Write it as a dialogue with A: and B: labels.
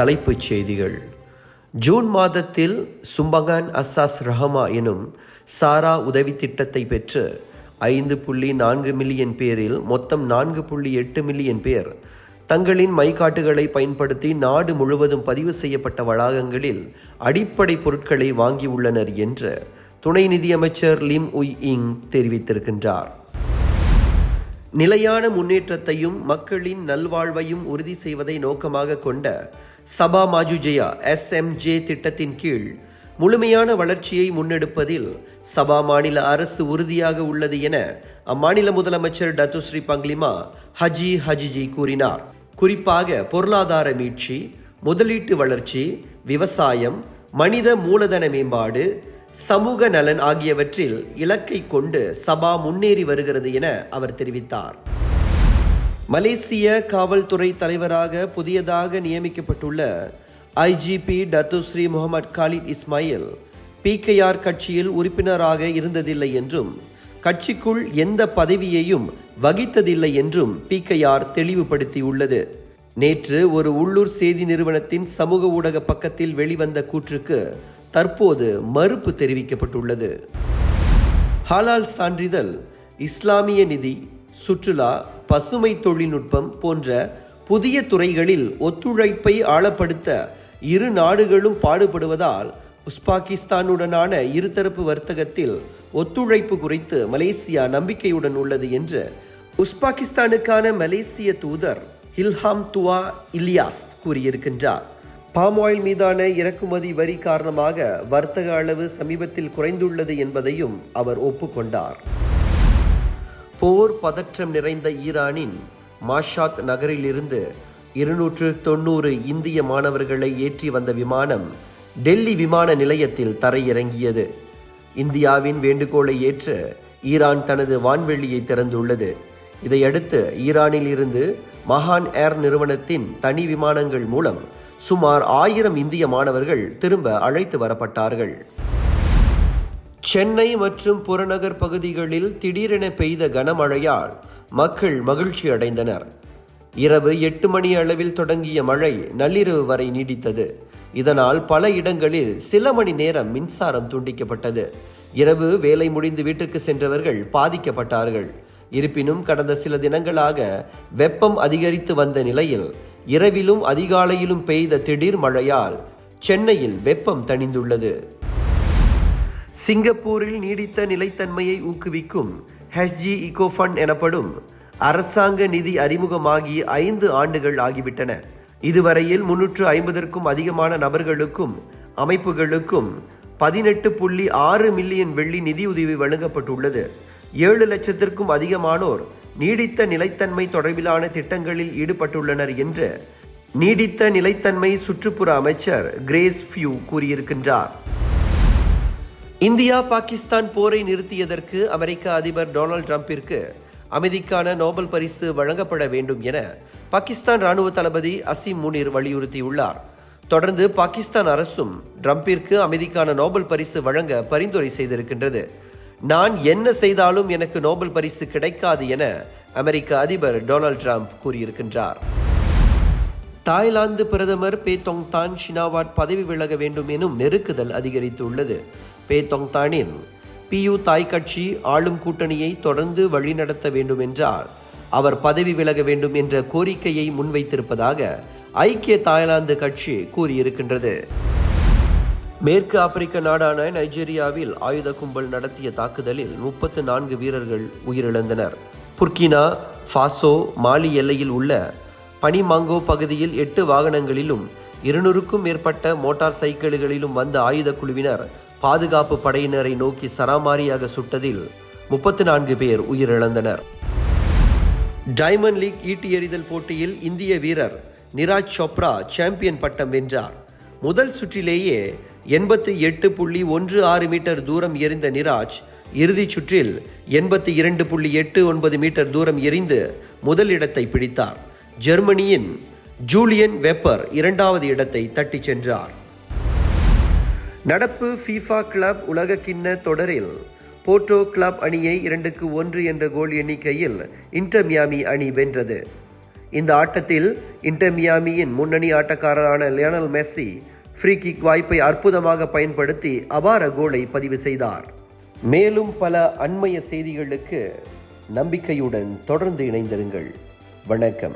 A: தலைப்புச் செய்திகள். ஜூன் மாதத்தில் சும்பகான் அசாஸ் ரஹமா எனும் சாரா உதவி திட்டத்தை பெற்று ஐந்து புள்ளி நான்கு மில்லியன் பேரில் மொத்தம் நான்கு புள்ளி எட்டு மில்லியன் பேர் தங்களின் மைக்காட்டுகளை பயன்படுத்தி நாடு முழுவதும் பதிவு செய்யப்பட்ட வளாகங்களில் அடிப்படை பொருட்களை வாங்கியுள்ளனர் என்று துணை நிதியமைச்சர் லிம் உய் இங் தெரிவித்திருக்கின்றார். நிலையான முன்னேற்றத்தையும் மக்களின் நல்வாழ்வையும் உறுதி செய்வதை நோக்கமாக கொண்ட சபா மாஜுஜயா எஸ்எம்ஜே திட்டத்தின் கீழ் முழுமையான வளர்ச்சியை முன்னெடுப்பதில் சபா மாநில அரசு உறுதியாக உள்ளது என அம்மாநில முதலமைச்சர் டத்துஸ்ரீ பங்லிமா ஹஜி ஹஜிஜி கூறினார். குறிப்பாக பொருளாதார மீட்சி முதலீட்டு வளர்ச்சி விவசாயம் மனித மூலதன மேம்பாடு சமூக நலன் ஆகியவற்றில் இலக்கை கொண்டு சபா முன்னேறி வருகிறது என அவர் தெரிவித்தார். மலேசிய காவல்துறை தலைவராக புதியதாக நியமிக்கப்பட்டுள்ள IGP Datuk Seri Mohamed Khalid Ismail PKR கட்சியில் உறுப்பினராக இருந்ததில்லை என்றும் கட்சிக்குள் எந்த பதவியையும் வகித்ததில்லை என்றும் பிகேஆர் தெளிவுபடுத்தியுள்ளது. நேற்று ஒரு உள்ளூர் செய்தி நிறுவனத்தின் சமூக ஊடக பக்கத்தில் வெளிவந்த கூற்றுக்கு தற்போது மறுப்பு தெரிவிக்கப்பட்டுள்ளது. ஹலால் சான்றிதழ் இஸ்லாமிய நிதி சுற்றுலா பசுமை தொழில்நுட்பம் போன்ற புதிய துறைகளில் ஒத்துழைப்பை ஆழப்படுத்த இரு நாடுகளும் பாடுபடுவதால் உஸ்பாகிஸ்தானுடனான இருதரப்பு வர்த்தகத்தில் ஒத்துழைப்பு குறித்து மலேசியா நம்பிக்கையுடன் உள்ளது என்று உஸ்பாகிஸ்தானுக்கான மலேசிய தூதர் ஹில்ஹாம் துவா இலியாஸ் கூறியிருக்கின்றார். பாம் ஆயில் மீதான இறக்குமதி வரி காரணமாக வர்த்தக அளவு சமீபத்தில் குறைந்துள்ளது என்பதையும் அவர் ஒப்புக்கொண்டார். போர் பதற்றம் நிறைந்த ஈரானின் மாஷாத் நகரிலிருந்து இருநூற்று தொண்ணூறு இந்திய மாணவர்களை ஏற்றி வந்த விமானம் டெல்லி விமான நிலையத்தில் தரையிறங்கியது. இந்தியாவின் வேண்டுகோளை ஏற்று ஈரான் தனது வான்வெளியை திறந்துள்ளது. இதையடுத்து ஈரானில் இருந்து மகான் ஏர் நிறுவனத்தின் தனி விமானங்கள் மூலம் சுமார் ஆயிரம் இந்திய மாணவர்கள் திரும்ப அழைத்து வரப்பட்டார்கள். சென்னை மற்றும் புறநகர் பகுதிகளில் திடீரென பெய்த கனமழையால் மக்கள் மகிழ்ச்சி அடைந்தனர். இரவு எட்டு மணி அளவில் தொடங்கிய மழை நள்ளிரவு வரை நீடித்தது. இதனால் பல இடங்களில் சில மணி நேரம் மின்சாரம் துண்டிக்கப்பட்டது. இரவு வேலை முடிந்து வீட்டுக்கு சென்றவர்கள் பாதிக்கப்பட்டார்கள். இருப்பினும் கடந்த சில தினங்களாக வெப்பம் அதிகரித்து வந்த நிலையில் இரவிலும் அதிகாலையிலும் பெய்த திடீர் மழையால் சென்னையில் வெப்பம் தணிந்துள்ளது. சிங்கப்பூரில் நீடித்த நிலைத்தன்மையை ஊக்குவிக்கும் ஹெச்ஜி இகோ ஃபண்ட் எனப்படும் அரசாங்க நிதி அறிமுகமாகி ஐந்து ஆண்டுகள் ஆகிவிட்டன. இதுவரையில் முன்னூற்று ஐம்பதற்கும் அதிகமான நபர்களுக்கும் அமைப்புகளுக்கும் பதினெட்டு புள்ளி ஆறு மில்லியன் வெள்ளி நிதியுதவி வழங்கப்பட்டுள்ளது. ஏழு லட்சத்திற்கும் அதிகமானோர் நீடித்த நிலைத்தன்மை தொடர்பிலான திட்டங்களில் ஈடுபட்டுள்ளனர் என்று நீடித்த நிலைத்தன்மை சுற்றுப்புற அமைச்சர் கிரேஸ் ஃபியூ கூறியிருக்கின்றார். இந்தியா பாகிஸ்தான் போரை நிறுத்தியதற்கு அமெரிக்க அதிபர் டொனால்ட் ட்ரம்பிற்கு அமைதிக்கான நோபல் பரிசு வழங்கப்பட வேண்டும் என பாகிஸ்தான் ராணுவ தளபதி அசீம் முனிர் வலியுறுத்தியுள்ளார். தொடர்ந்து பாகிஸ்தான் அரசும் ட்ரம்பிற்கு அமைதிக்கான நோபல் பரிசு வழங்க பரிந்துரை செய்திருக்கின்றது. நான் என்ன செய்தாலும் எனக்கு நோபல் பரிசு கிடைக்காது என அமெரிக்க அதிபர் டொனால்ட் ட்ரம்ப் கூறியிருக்கின்றார். தாய்லாந்து பிரதமர் பே தொங்தான் ஷினாவாட் பதவி விலக வேண்டும் எனும் நெருக்குதல் அதிகரித்துள்ளது. பே தொங்தானின் பியு தாய் கட்சி ஆளும் கூட்டணியை தொடர்ந்து வழிநடத்த வேண்டும் என்றால் அவர் பதவி விலக வேண்டும் என்ற கோரிக்கையை முன்வைத்திருப்பதாக ஐக்கிய தாய்லாந்து கட்சி கூறியிருக்கின்றது. மேற்கு ஆப்பிரிக்க நாடான நைஜீரியாவில் ஆயுத கும்பல் நடத்திய தாக்குதலில் முப்பத்து நான்கு வீரர்கள் உயிரிழந்தனர். புர்கினா ஃபாசோ மாலி எல்லையில் உள்ள பனிமாங்கோ பகுதியில் எட்டு வாகனங்களிலும் இருநூறுக்கும் மேற்பட்ட மோட்டார் சைக்கிள்களிலும் வந்த ஆயுத குழுவினர் பாதுகாப்பு படையினரை நோக்கி சராமாரியாக சுட்டதில் முப்பத்து நான்கு பேர் உயிரிழந்தனர். டைமண்ட் லீக் ஈட்டி எறிதல் போட்டியில் இந்திய வீரர் நிராஜ் சோப்ரா சாம்பியன் பட்டம் வென்றார். முதல் சுற்றிலேயே எண்பத்தி எட்டு புள்ளி ஒன்று ஆறு மீட்டர் தூரம் எறிந்த நிராஜ் இறுதிச் சுற்றில் எண்பத்தி இரண்டு புள்ளி எட்டு ஒன்பது மீட்டர் தூரம் எறிந்து முதல் இடத்தை பிடித்தார். ஜெர்மனியின் ஜூலியன் வெப்பர் இரண்டாவது இடத்தை தட்டிச் சென்றார். நடப்பு ஃபீஃபா கிளப் உலகக்கிண்ண தொடரில் போர்ட்டோ கிளப் அணியை இரண்டுக்கு ஒன்று என்ற கோல் எண்ணிக்கையில் இன்டர்மியாமி அணி வென்றது. இந்த ஆட்டத்தில் இன்டர்மியாமியின் முன்னணி ஆட்டக்காரரான லியோனல் மெஸ்ஸி ஃப்ரீ கிக் வாய்ப்பை அற்புதமாக பயன்படுத்தி அபார கோலை பதிவு செய்தார். மேலும் பல அண்மைய செய்திகளுக்கு நம்பிக்கையுடன் தொடர்ந்து இணைந்திருங்கள். வணக்கம்.